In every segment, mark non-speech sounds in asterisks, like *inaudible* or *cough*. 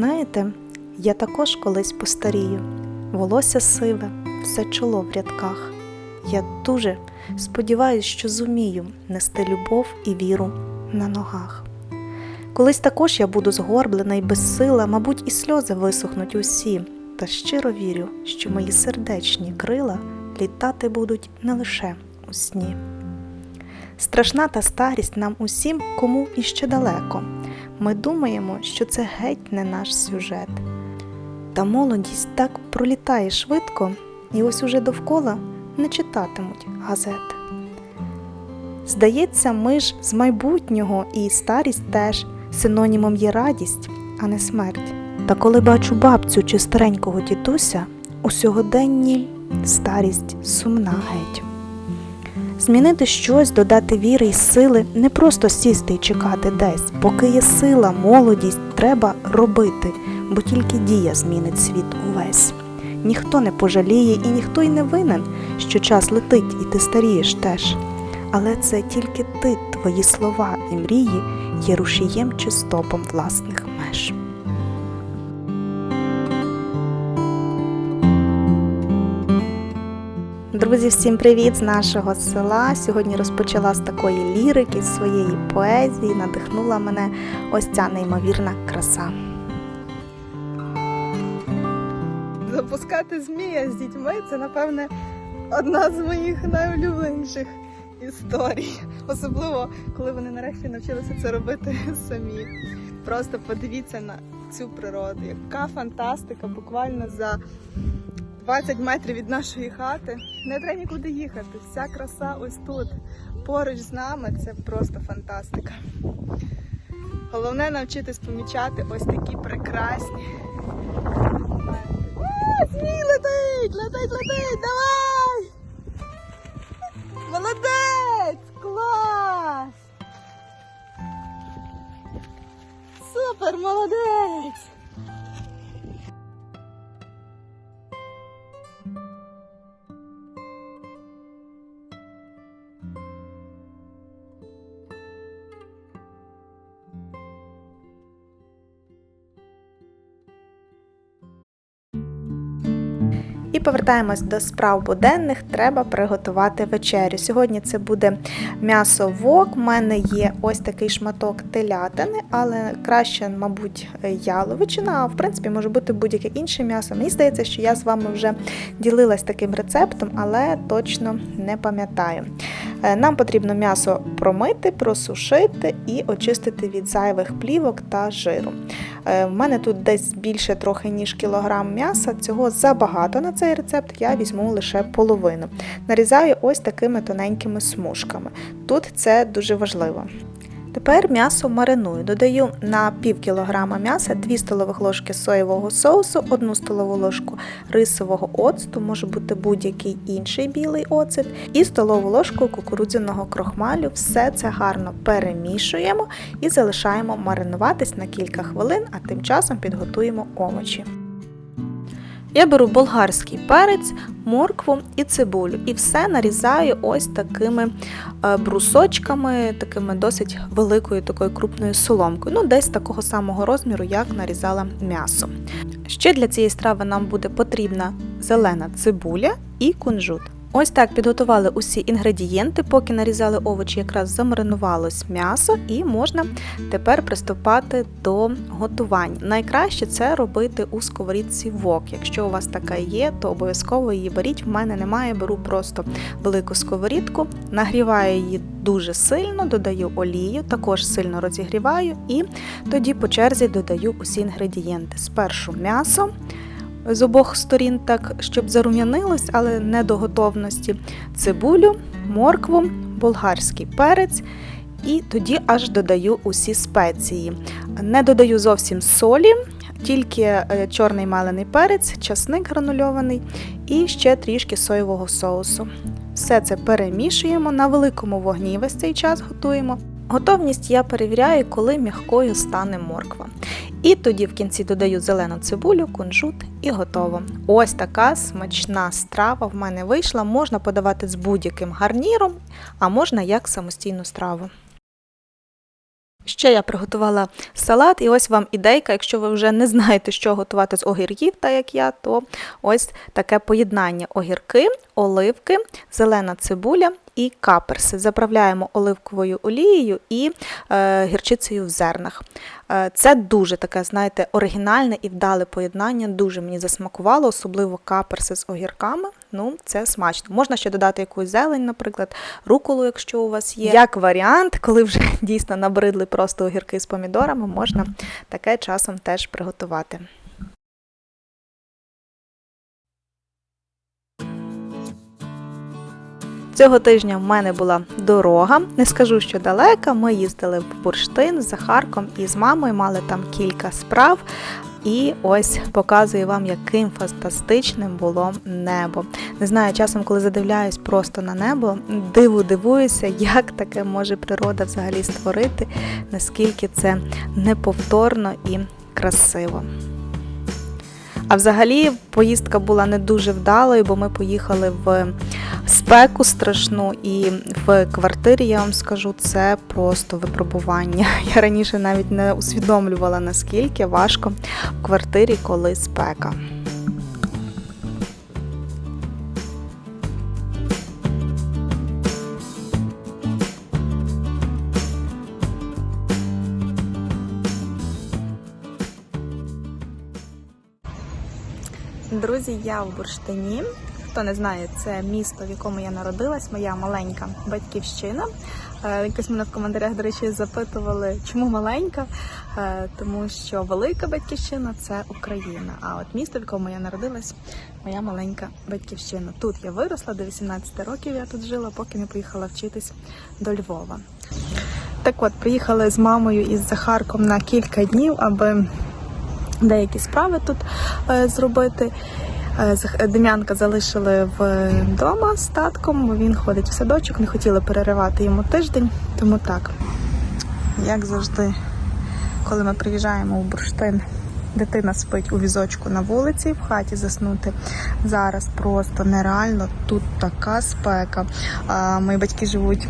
знаєте, я також колись постарію. Волосся сиве, все чоло в рядках. Я дуже сподіваюся, що зумію нести любов і віру на ногах. Колись також я буду згорблена і безсила, мабуть, і сльози висохнуть усі, та щиро вірю, що мої сердечні крила літати будуть не лише у сні. Страшна та старість нам усім, кому іще далеко. Ми думаємо, що це геть не наш сюжет. Та молодість так пролітає швидко, і ось уже довкола не читатимуть газет. Здається, ми ж з майбутнього і старість теж синонімом є радість, а не смерть. Та коли бачу бабцю чи старенького дідуся, у сьогоденні старість сумна геть. Змінити щось, додати віри й сили, не просто сісти й чекати десь. Поки є сила, молодість, треба робити, бо тільки дія змінить світ увесь. Ніхто не пожаліє і ніхто й не винен, що час летить і ти старієш теж. Але це тільки ти, твої слова і мрії є рушієм чи стопом власних меж. Друзі, всім привіт з нашого села. Сьогодні розпочала з такої лірики, з своєї поезії. Надихнула мене ось ця неймовірна краса. Запускати змія з дітьми це, напевне, одна з моїх найулюбленіших історій. Особливо, коли вони нарешті навчилися це робити *laughs* самі. Просто подивіться на цю природу. Яка фантастика, буквально за 20 метрів від нашої хати. Не треба нікуди їхати. Вся краса ось тут. Поруч з нами це просто фантастика. Головне навчитись помічати ось такі прекрасні моменти. О, змій летить! Летить, летить! Давай! Молодець! Клас! Супер, молодець! І повертаємось до справ буденних. Треба приготувати вечерю. Сьогодні це буде м'ясо вок. У мене є ось такий шматок телятини, але краще, мабуть, яловичина, а в принципі може бути будь-яке інше м'ясо. Мені здається, що я з вами вже ділилась таким рецептом, але точно не пам'ятаю. Е, Нам потрібно м'ясо промити, просушити і очистити від зайвих плівок та жиру. Е, В мене тут десь більше трохи ніж кілограм м'яса. Цього забагато на цей рецепт. Я візьму лише половину. Нарізаю ось такими тоненькими смужками. Тут це дуже важливо. Тепер м'ясо мариную. Додаю на пів кілограма м'яса 2 столових ложки соєвого соусу, 1 столову ложку рисового оцту, може бути будь-який інший білий оцет, і столову ложку кукурудзяного крохмалю. Все це гарно перемішуємо і залишаємо маринуватись на кілька хвилин, а тим часом підготуємо овочі. Я беру болгарський перець, моркву і цибулю, і все нарізаю ось такими е, брусочками, такими досить великою такою крупною соломкою. Ну, десь такого самого розміру, як нарізала м'ясо. Ще для цієї страви нам буде потрібна зелена цибуля і кунжут. Ось так підготували усі інгредієнти, поки нарізали овочі, якраз замаринувалось м'ясо, і можна тепер приступати до готування. Найкраще це робити у сковорідці вок. Якщо у вас така є, то обов'язково її беріть. В мене немає, беру просто велику сковорідку, нагріваю її дуже сильно, додаю олію, також сильно розігріваю, і тоді по черзі додаю усі інгредієнти. Спершу м'ясо з обох сторін, так, щоб зарум'янилось, але не до готовності. Цибулю, моркву, болгарський перець. І тоді аж додаю усі спеції. Не додаю зовсім солі, тільки е, чорний малений перець, часник гранульований і ще трішки соєвого соусу. Все це перемішуємо на великому вогні весь цей час готуємо. Готовність я перевіряю, коли м'якою стане морква. І тоді в кінці додаю зелену цибулю, кунжут і готово. Ось така смачна страва в мене вийшла. Можна подавати з будь-яким гарніром, а можна як самостійну страву. Ще я приготувала салат, і ось вам ідейка. Якщо ви вже не знаєте, що готувати з огірків, так як я, то ось таке поєднання: огірки, оливки, зелена цибуля і каперси. Заправляємо оливковою олією і е, гірчицею в зернах. Е, це дуже таке, знаєте, оригінальне і вдале поєднання. Дуже мені засмакувало, особливо каперси з огірками. Ну, це смачно. Можна ще додати якусь зелень, наприклад, руколу, якщо у вас є. Як варіант, коли вже *laughs* дійсно набридли просто огірки з помідорами, можна таке часом теж приготувати. Цього тижня в мене була дорога. Не скажу, що далека. Ми їздили в Бурштин з Захарком і з мамою, мали там кілька справ. І ось показую вам, яким фантастичним було небо. Не знаю, часом, коли задивляюсь просто на небо, диву дивуюся, як таке може природа взагалі створити, наскільки це неповторно і красиво. А взагалі поїздка була не дуже вдалою, бо ми поїхали в спеку страшну, і в квартирі я вам скажу, це просто випробування. *laughs* Я раніше навіть не усвідомлювала, наскільки важко в квартирі, коли спека. Друзі, я в Бурштині. Хто не знає, це місто, в якому я народилась, моя маленька батьківщина. Е, Якось мене в коментарях, до речі, запитували, чому маленька, Е, тому що велика батьківщина це Україна. А от місто, в якому я народилась, моя маленька батьківщина. Тут я виросла до 18 років. Я тут жила, поки не поїхала вчитись до Львова. Так от, приїхали з мамою і з Захарком на кілька днів, аби деякі справи тут е, зробити. Е, Дем'янка залишили вдома з татком, він ходить в садочок, не хотіли переривати йому тиждень, тому так. Як завжди, коли ми приїжджаємо у бурштин, дитина спить у візочку на вулиці, в хаті заснути. Зараз просто нереально, тут така спека. Мої батьки живуть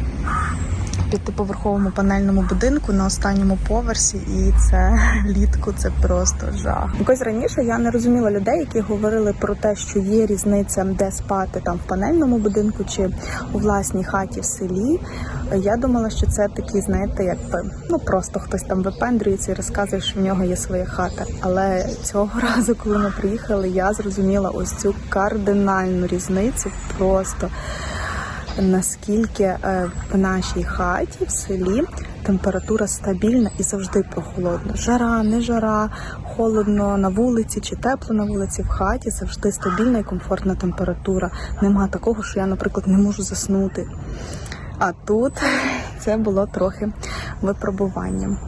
п'ятиповерховому панельному будинку на останньому поверсі, і це *laughs* влітку це просто жах. Якось раніше я не розуміла людей, які говорили про те, що є різниця, де спати там в панельному будинку чи у власній хаті в селі. Я думала, що це такі, знаєте, якби ну просто хтось там випендрюється і розказує, що в нього є своя хата. Але цього *laughs* разу, коли ми приїхали, я зрозуміла ось цю кардинальну різницю просто наскільки е, в нашій хаті в селі температура стабільна і завжди прохолодно. Жара, не жара, холодно на вулиці чи тепло на вулиці в хаті завжди стабільна і комфортна температура. Нема такого, що я, наприклад, не можу заснути. А тут *laughs* це було трохи випробуванням.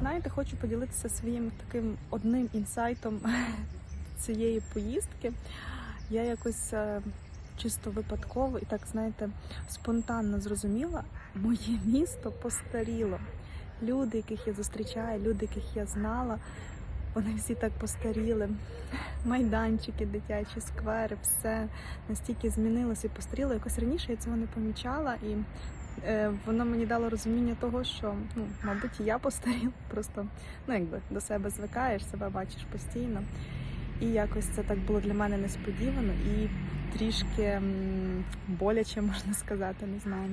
Знаєте, хочу поділитися своїм таким одним інсайтом *laughs* цієї поїздки. Я якось е, чисто випадково і так, знаєте, спонтанно зрозуміла, моє місто постаріло. Люди, яких я зустрічаю, люди, яких я знала, вони всі так постаріли. Майданчики, дитячі сквери, все настільки змінилося і постаріло. Якось раніше я цього не помічала, і е, воно мені дало розуміння того, що ну, мабуть, я постаріла. Просто ну якби до себе звикаєш, себе бачиш постійно. І якось це так було для мене несподівано і трішки боляче, *laughs* можна сказати, не знаю.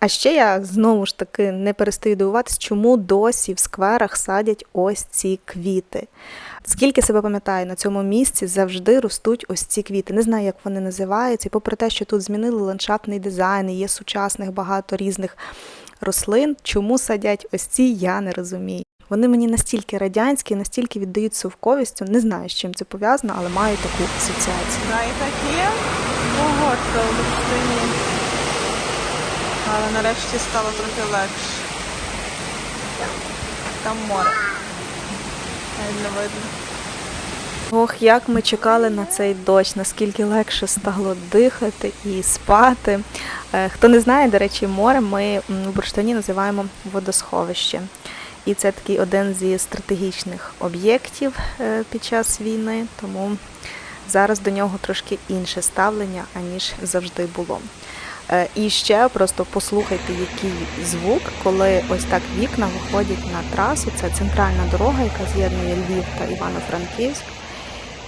А ще я знову ж таки не перестаю дивуватись, чому досі в скверах садять ось ці квіти. Скільки себе пам'ятаю, на цьому місці завжди ростуть ось ці квіти. Не знаю, як вони називаються. І попри те, що тут змінили ландшафтний дизайн, і є сучасних багато різних рослин, чому садять ось ці, я не розумію. Вони мені настільки радянські, настільки віддають совковістю. Не знаю, з чим це пов'язано, але маю таку асоціацію. Да, і таке погодка в Бурштині. Але нарешті стало трохи легше. Там море. Навіть не видно. Ох, як ми чекали на цей дощ, наскільки легше стало дихати і спати. Е, Хто не знає, до речі, море ми в Бурштині називаємо водосховище. І це такий один зі стратегічних об'єктів е, під час війни, тому зараз до нього трошки інше ставлення, аніж завжди було. Е, І ще просто послухайте, який звук, коли ось так вікна виходять на трасу. Це центральна дорога, яка з'єднує Львів та Івано-Франківськ.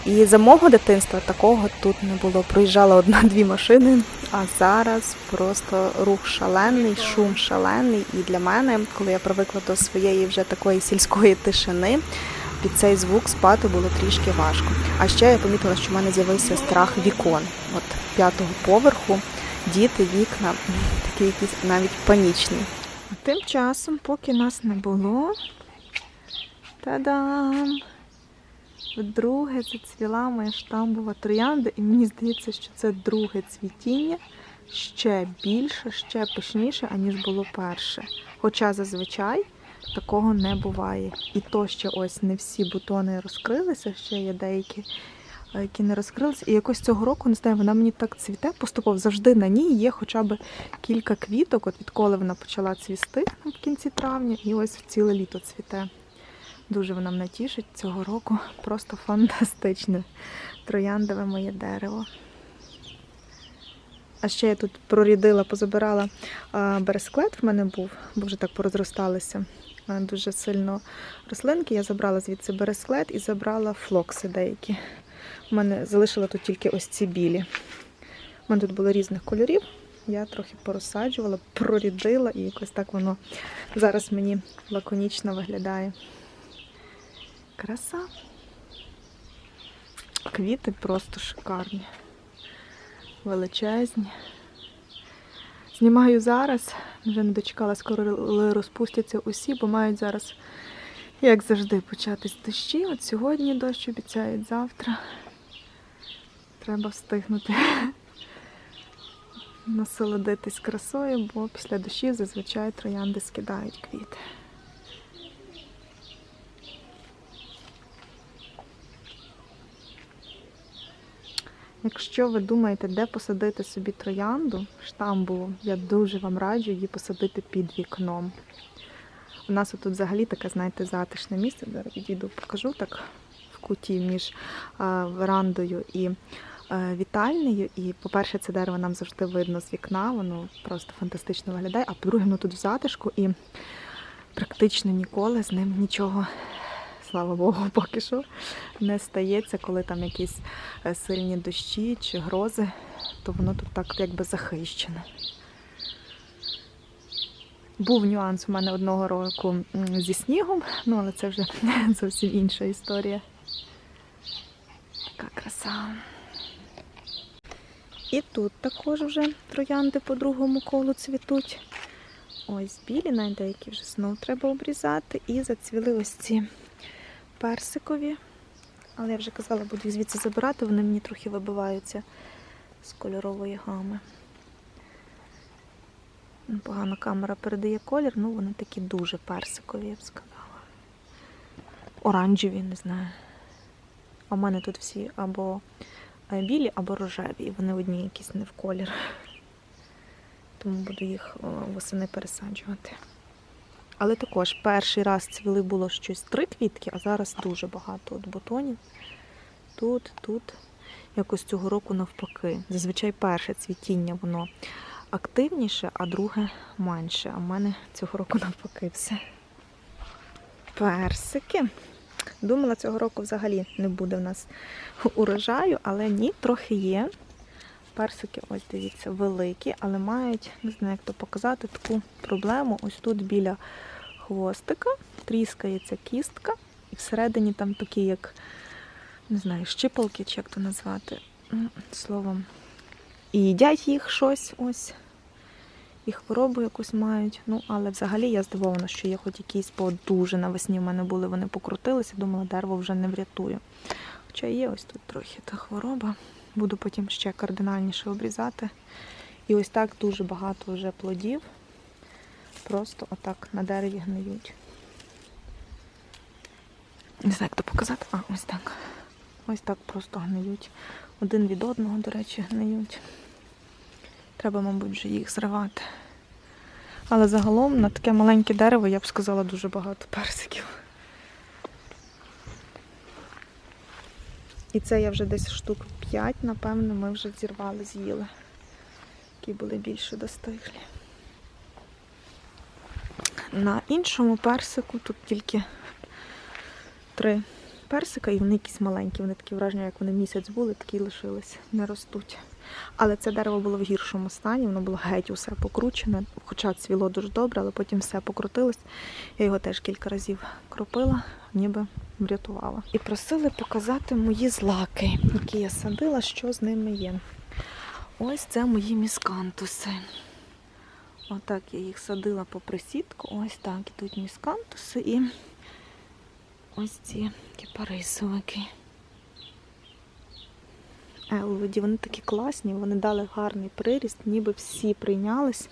І за мого дитинства такого тут не було. Проїжджала одна-дві машини, а зараз просто рух шалений, шум шалений. І для мене, коли я привикла до своєї вже такої сільської тишини, під цей звук спати було трішки важко. А ще я помітила, що в мене з'явився страх вікон. От п'ятого поверху, діти, вікна, *laughs* такі якісь навіть панічні. А тим часом, поки нас не було, та-дам! Вдруге зацвіла моя штамбова троянда, і мені здається, що це друге цвітіння ще більше, ще пишніше, аніж було перше. Хоча зазвичай такого не буває. І то ще ось не всі бутони розкрилися, ще є деякі, е, які не розкрилися. І якось цього року, не знаю, вона мені так цвіте, поступово завжди на ній є хоча б кілька квіток, от відколи вона почала цвісти в кінці травня, і ось ціле літо цвіте. Дуже вона мене тішить цього року. Просто фантастичне трояндове моє дерево. А ще я тут прорідила, позабирала бересклет в мене був, бо вже так порозросталися дуже сильно рослинки. Я забрала звідси бересклет і забрала флокси деякі. У мене залишила тут тільки ось ці білі. У мене тут було різних кольорів. Я трохи порозсаджувала, прорідила і якось так воно зараз мені лаконічно виглядає. Краса. Квіти просто шикарні, величезні. Знімаю зараз, вже не дочекалась, коли розпустяться усі, бо мають зараз, як завжди, початись дощі. От сьогодні дощ обіцяють завтра. Треба встигнути *laughs* насолодитись красою, бо після дощів зазвичай троянди скидають квіти. Якщо ви думаєте, де посадити собі троянду, штамбову, я дуже вам раджу її посадити під вікном. У нас тут взагалі таке, знаєте, затишне місце. Зараз відійду, покажу так в куті між а, верандою і а, вітальнею. І, по-перше, це дерево нам завжди видно з вікна, воно просто фантастично виглядає. А по-друге, воно тут в затишку і практично ніколи з ним нічого слава Богу, *laughs* поки що не стається, коли там якісь е, сильні дощі чи грози, то воно тут так якби захищене. Був нюанс у мене одного року зі снігом, ну але це вже *laughs* зовсім інша історія. Така краса. І тут також вже троянди по другому колу цвітуть. Ось білі, навіть деякі вже знов треба обрізати. І зацвіли ось ці персикові. Але я вже казала, буду їх звідси забирати, вони мені трохи вибиваються з кольорової гами. Погано камера передає колір, ну вони такі дуже персикові, я б сказала. Оранжеві, не знаю. А в мене тут всі або білі, або рожеві. І вони одні якісь не в колір. Тому буду їх восени пересаджувати. Але також перший раз цвіли було щось три квітки, а зараз дуже багато от бутонів. Тут, тут. Якось цього року навпаки. Зазвичай перше цвітіння воно активніше, а друге менше. А в мене цього року навпаки все. Персики. Думала, цього року взагалі не буде в нас урожаю, але ні, трохи є. Персики, ось дивіться, великі, але мають, не знаю, як то показати, таку проблему. Ось тут біля хвостика тріскається кістка, і всередині там такі, як, не знаю, щипалки, чи як то назвати, словом. І їдять їх щось ось. І хворобу якусь мають. Ну, але взагалі я здивована, що є хоч якісь, бо дуже навесні в мене були, вони покрутилися, думала, дерево вже не врятую. Хоча є ось тут трохи та хвороба. Буду потім ще кардинальніше обрізати. І ось так дуже багато вже плодів. Просто отак на дереві гниють. Не знаю, як то показати. А, ось так. Ось так просто гниють. Один від одного, до речі, гниють. Треба, мабуть, вже їх зривати. Але загалом на таке маленьке дерево, я б сказала, дуже багато персиків. І це я вже десь штук 5, напевно, ми вже зірвали, з'їли. такі були більше достиглі. На іншому персику тут тільки три персика, і вони якісь маленькі. Вони такі враження, як вони місяць були, такі лишились, не ростуть. Але це дерево було в гіршому стані, воно було геть усе покручене, хоча цвіло дуже добре, але потім все покрутилось. Я його теж кілька разів кропила, ніби врятувала. І просили показати мої злаки, які я садила, що з ними є. Ось це мої міскантуси. Отак я їх садила по присідку. Ось так ідуть міскантуси і ось ці кіпарисовики. Елводі, вони такі класні, вони дали гарний приріст, ніби всі прийнялись.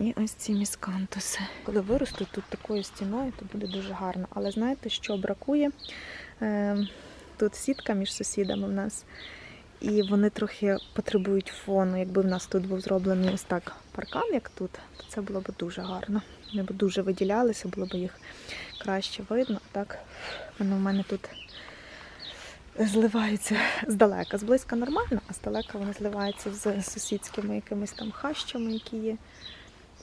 І ось ці міскантуси. Коли виростуть тут такою стіною, то буде дуже гарно. Але знаєте, що бракує? Е, тут сітка між сусідами в нас. І вони трохи потребують фону. Якби в нас тут був зроблений ось так паркан, як тут, то це було б дуже гарно. Вони б дуже виділялися, було б їх краще видно. Так воно в мене тут зливаються здалека. Зблизька нормально, а здалека вони зливаються з сусідськими якимись там хащами, які є.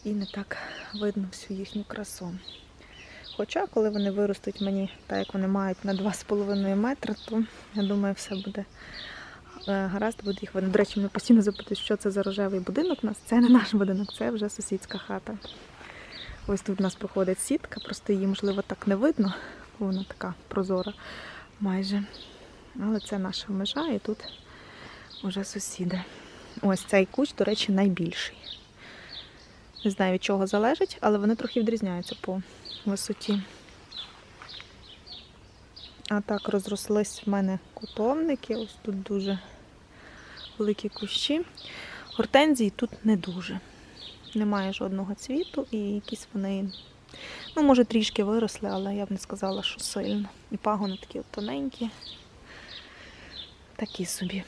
І не так видно всю їхню красу. Хоча, коли вони виростуть мені, так як вони мають на 2,5 метри, то я думаю, все буде е, гаразд, буде їх видно. До речі, мене постійно запитують, що це за рожевий будинок у нас. Це не наш будинок, це вже сусідська хата. Ось тут у нас проходить сітка, просто її, можливо, так не видно, бо вона така прозора майже. Але це наша межа і тут вже сусіди. Ось цей кущ, до речі, найбільший. Не знаю, від чого залежить, але вони трохи відрізняються по висоті. А так розрослись в мене кутовники. Ось тут дуже великі кущі. Гортензії тут не дуже. Немає жодного цвіту і якісь вони, ну, може, трішки виросли, але я б не сказала, що сильно. І пагони такі тоненькі. Такі собі.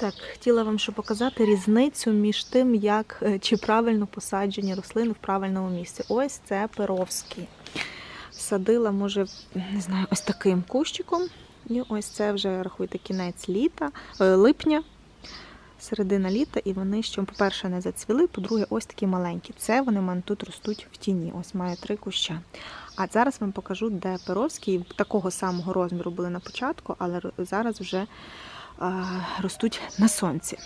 Так, хотіла вам ще показати різницю між тим, як е, чи правильно посаджені рослини в правильному місці. Ось це перовський. Садила, може, не знаю, ось таким кущиком. І ось це вже рахуйте кінець літа, е, липня, середина літа, і вони ще, по-перше, не зацвіли, по-друге, ось такі маленькі. Це вони в мене тут ростуть в тіні. Ось маю три куща. А зараз вам покажу, де перовські такого самого розміру були на початку, але зараз вже ростуть на сонці.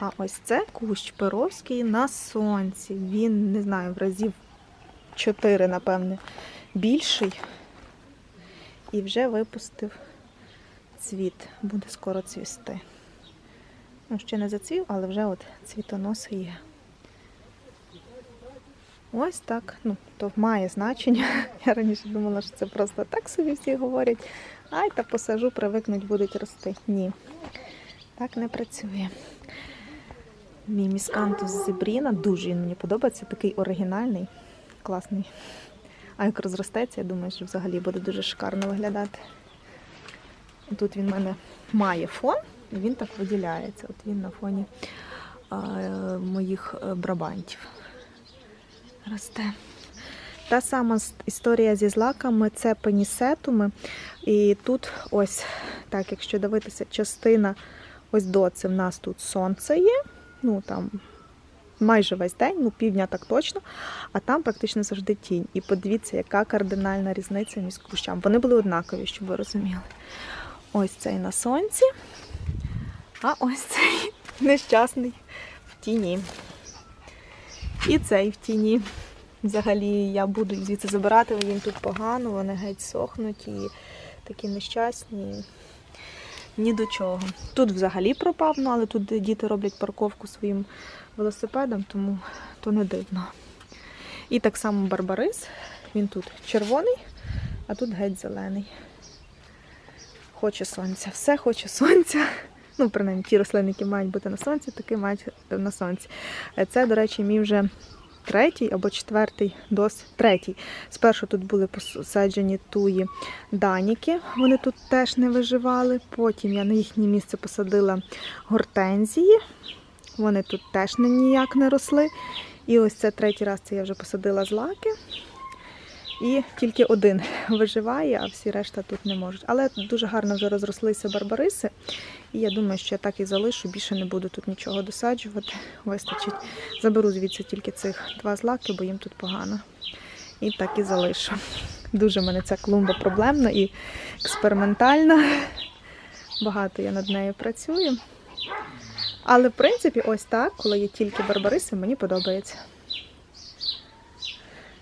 А ось це кущ перовський на сонці. Він, не знаю, в разів 4, напевне, більший. І вже випустив цвіт. Буде скоро цвісти. Ну, ще не зацвів, але вже от цвітоноси є. Ось так. Ну, то має значення. *laughs* Я раніше думала, що це просто так собі всі говорять. Ай, та посажу, привикнуть, будуть рости. Ні. Так не працює. Мій міскантус зебріна, дуже він мені подобається, такий оригінальний, класний. А як розростеться, я думаю, що взагалі буде дуже шикарно виглядати. Тут він в мене має фон, і він так виділяється. От він на фоні а, е, моїх е, брабантів росте. Та сама історія зі злаками це пенісетуми. І тут ось, так, якщо дивитися, частина ось до це в нас тут сонце є. Ну там майже весь день, ну півдня так точно, а там практично завжди тінь. І подивіться, яка кардинальна різниця між кущами. Вони були однакові, щоб ви розуміли. Ось цей на сонці, а ось цей *laughs* нещасний в тіні. І цей в тіні. Взагалі я буду звідси забирати, їм тут погано, вони геть сохнуть і такі нещасні. Ні до чого. Тут взагалі пропав, ну, але тут діти роблять парковку своїм велосипедом, тому то не дивно. І так само барбарис. Він тут червоний, а тут геть зелений. Хоче сонця. Все хоче сонця. Ну, принаймні, ті рослини, які мають бути на сонці, такі мають на сонці. Е, Це, до речі, мій вже третій або четвертий дос. Третій. Спершу тут були посаджені туї даніки, вони тут теж не виживали. Потім я на їхнє місце посадила гортензії. Вони тут теж ніяк не росли. І ось це третій раз це я вже посадила злаки. І тільки один *laughs* виживає, а всі решта тут не можуть. Але дуже гарно вже розрослися барбариси. І я думаю, що я так і залишу, більше не буду тут нічого досаджувати. Вистачить. Заберу звідси тільки цих два злаки, бо їм тут погано. І так і залишу. Дуже мене ця клумба проблемна і експериментальна. Багато я над нею працюю. Але, в принципі, ось так, коли є тільки барбариси, мені подобається.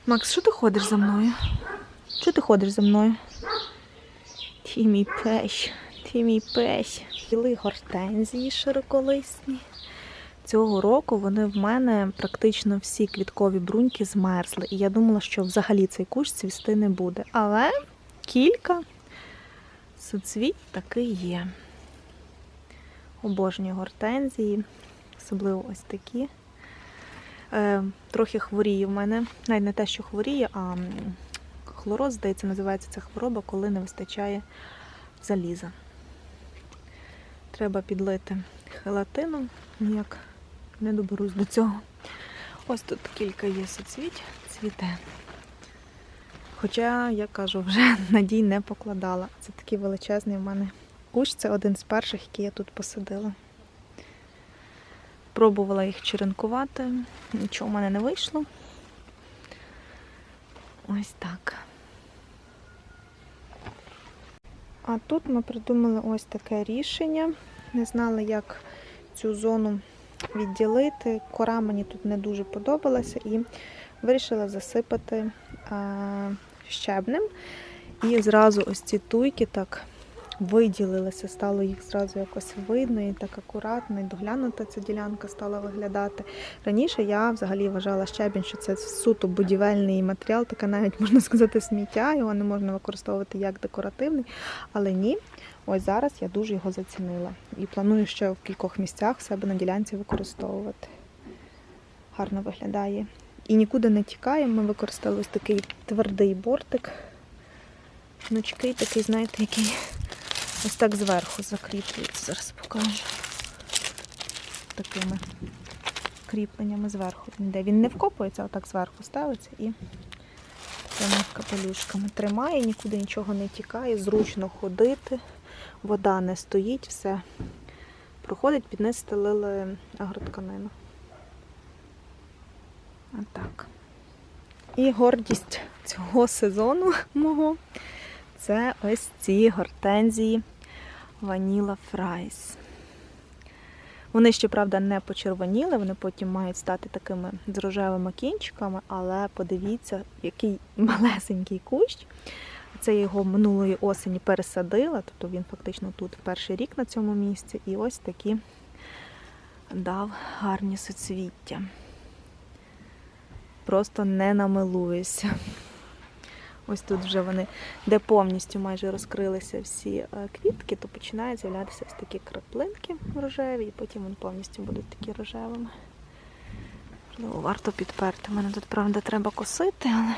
Макс, що ти ходиш за мною? Що ти ходиш за мною? Ти мій пеш, ти мій пеш. Біли гортензії широколисні. Цього року вони в мене практично всі квіткові бруньки змерзли. І я думала, що взагалі цей кущ цвісти не буде. Але кілька суцвіть таки є. Обожнюю гортензії, особливо ось такі. Е, трохи хворіє в мене. Навіть не те, що хворіє, а хлороз, здається, називається ця хвороба, коли не вистачає заліза. Треба підлити хелатином, ніяк не доберусь до цього. Ось тут кілька є соцвіть, цвіте. Хоча, я кажу, вже *laughs* надій не покладала. Це такий величезний в мене кущ, це один з перших, який я тут посадила. Пробувала їх черенкувати, нічого в мене не вийшло. Ось так. А тут ми придумали ось таке рішення. Не знали, як цю зону відділити. Кора мені тут не дуже подобалася і вирішила засипати щебнем. І зразу ось ці туйки так виділилися, стало їх зразу якось видно і так акуратно, і доглянута ця ділянка стала виглядати. Раніше я взагалі вважала щебінь, що це суто будівельний матеріал, таке навіть можна сказати сміття, його не можна використовувати як декоративний. Але ні, ось зараз я дуже його зацінила і планую ще в кількох місцях себе на ділянці використовувати. Гарно виглядає. І нікуди не тікає. Ми використали ось такий твердий бортик. Гнучкий такий, знаєте, який ось так зверху закріплюється. Зараз покажу. Такими кріпленнями зверху. Йде. Він не вкопується, а так зверху ставиться і цими капелюшками тримає, нікуди нічого не тікає, зручно ходити, вода не стоїть, все проходить, під низ стелили агротканину. Отак. І гордість цього сезону мого це ось ці гортензії Vanilla Fries. Вони, щоправда, не почервоніли, вони потім мають стати такими з рожевими кінчиками, але подивіться, який *laughs* малесенький кущ. Це я його минулої осені пересадила, тобто він фактично тут перший рік на цьому місці. І ось такі дав гарні соцвіття. Просто не намилуюся. Ось тут вже вони, де повністю майже розкрилися всі е, квітки, то починають з'являтися ось такі краплинки рожеві, і потім вони повністю будуть такі рожевими. Можливо, варто підперти. Мене тут, правда, треба косити, але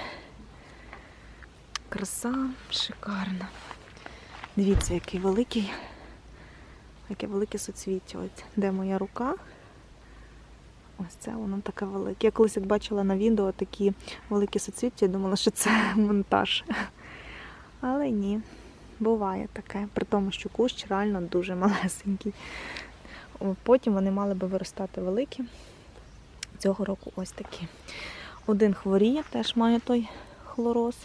краса шикарна. Дивіться, який великий, яке велике соцвіття. Ось де моя рука. Ось це воно таке велике. Я колись як бачила на відео такі великі соцвіття, думала, що це *laughs* монтаж. Але ні, буває таке, при тому, що кущ реально дуже малесенький. Потім вони мали би виростати великі. Цього року ось такі. Один хворіє, теж має той хлороз.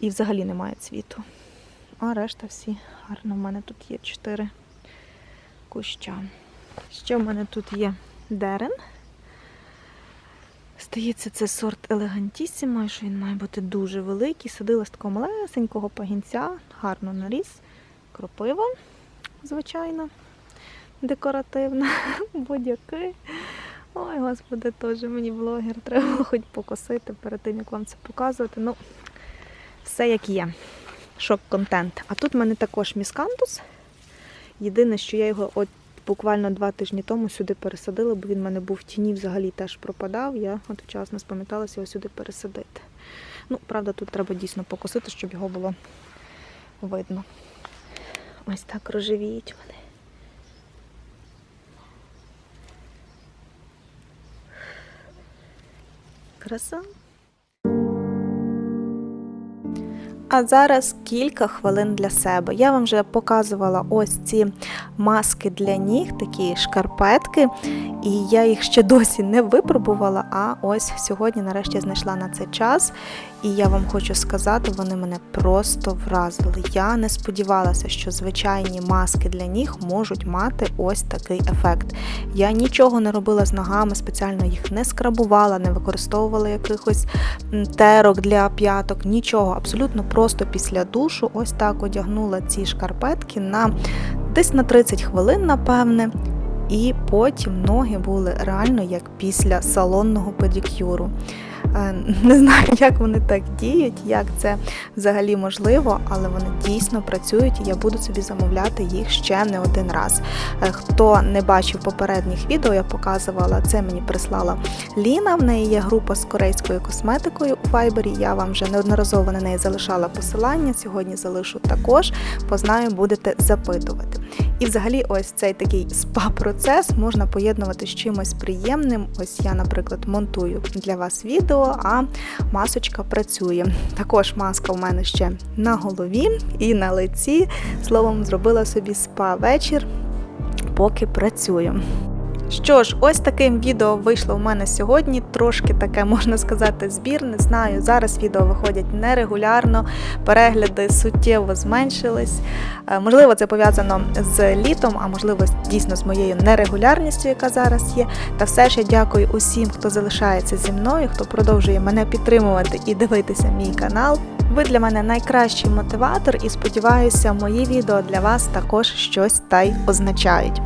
І взагалі немає цвіту. А решта всі гарно. У мене тут є чотири куща. Ще в мене тут є дерен. Здається, це сорт елегантісіма, що він має бути дуже великий. Садила з такого малесенького пагінця, гарно наріс. Кропива, звичайно, декоративна, *laughs* будь-яки. Ой, господи, теж мені блогер, треба хоч покосити перед тим, як вам це показувати. Ну, все як є. Шок-контент. А тут в мене також міскантус. Єдине, що я його от буквально два тижні тому сюди пересадила, бо він в мене був в тіні, взагалі теж пропадав. Я от вчасно спам'яталася його сюди пересадити. Ну, правда, тут треба дійсно покосити, щоб його було видно. Ось так рожевіють вони. Краса. А зараз кілька хвилин для себе. Я вам вже показувала ось ці маски для ніг, такі шкарпетки, і я їх ще досі не випробувала. А ось сьогодні, нарешті, знайшла на це час. І я вам хочу сказати, вони мене просто вразили. Я не сподівалася, що звичайні маски для ніг можуть мати ось такий ефект. Я нічого не робила з ногами, спеціально їх не скрабувала, не використовувала якихось терок для п'яток, нічого. Абсолютно просто після душу ось так одягнула ці шкарпетки на десь на 30 хвилин, напевне. І потім ноги були реально як після салонного педикюру. Е, Не знаю, як вони так діють, як це взагалі можливо, але вони дійсно працюють, і я буду собі замовляти їх ще не один раз. Е, Хто не бачив попередніх відео, я показувала це. Мені прислала Ліна. В неї є група з корейською косметикою у Вайбері. Я вам вже неодноразово на неї залишала посилання. Сьогодні залишу також. Познаю, будете запитувати. І взагалі, ось цей такий спа-процес можна поєднувати з чимось приємним. Ось я, наприклад, монтую для вас відео, а масочка працює. Також маска у мене ще на голові і на лиці. Словом, зробила собі спа-вечір, поки працюю. Що ж, ось таким відео вийшло у мене сьогодні. Трошки таке *laughs* можна сказати збір. Не знаю. Зараз відео виходять нерегулярно, перегляди суттєво зменшились. Е, Можливо, це пов'язано з літом, а можливо, дійсно з моєю нерегулярністю, яка зараз є. Та все я дякую усім, хто залишається зі мною, хто продовжує мене підтримувати і дивитися мій канал. Ви для мене найкращий мотиватор, і сподіваюся, мої відео для вас також щось та й означають.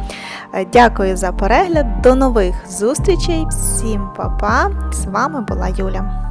Е, Дякую за перегляд. До нових зустрічей. Всім па-па! З вами була Юля.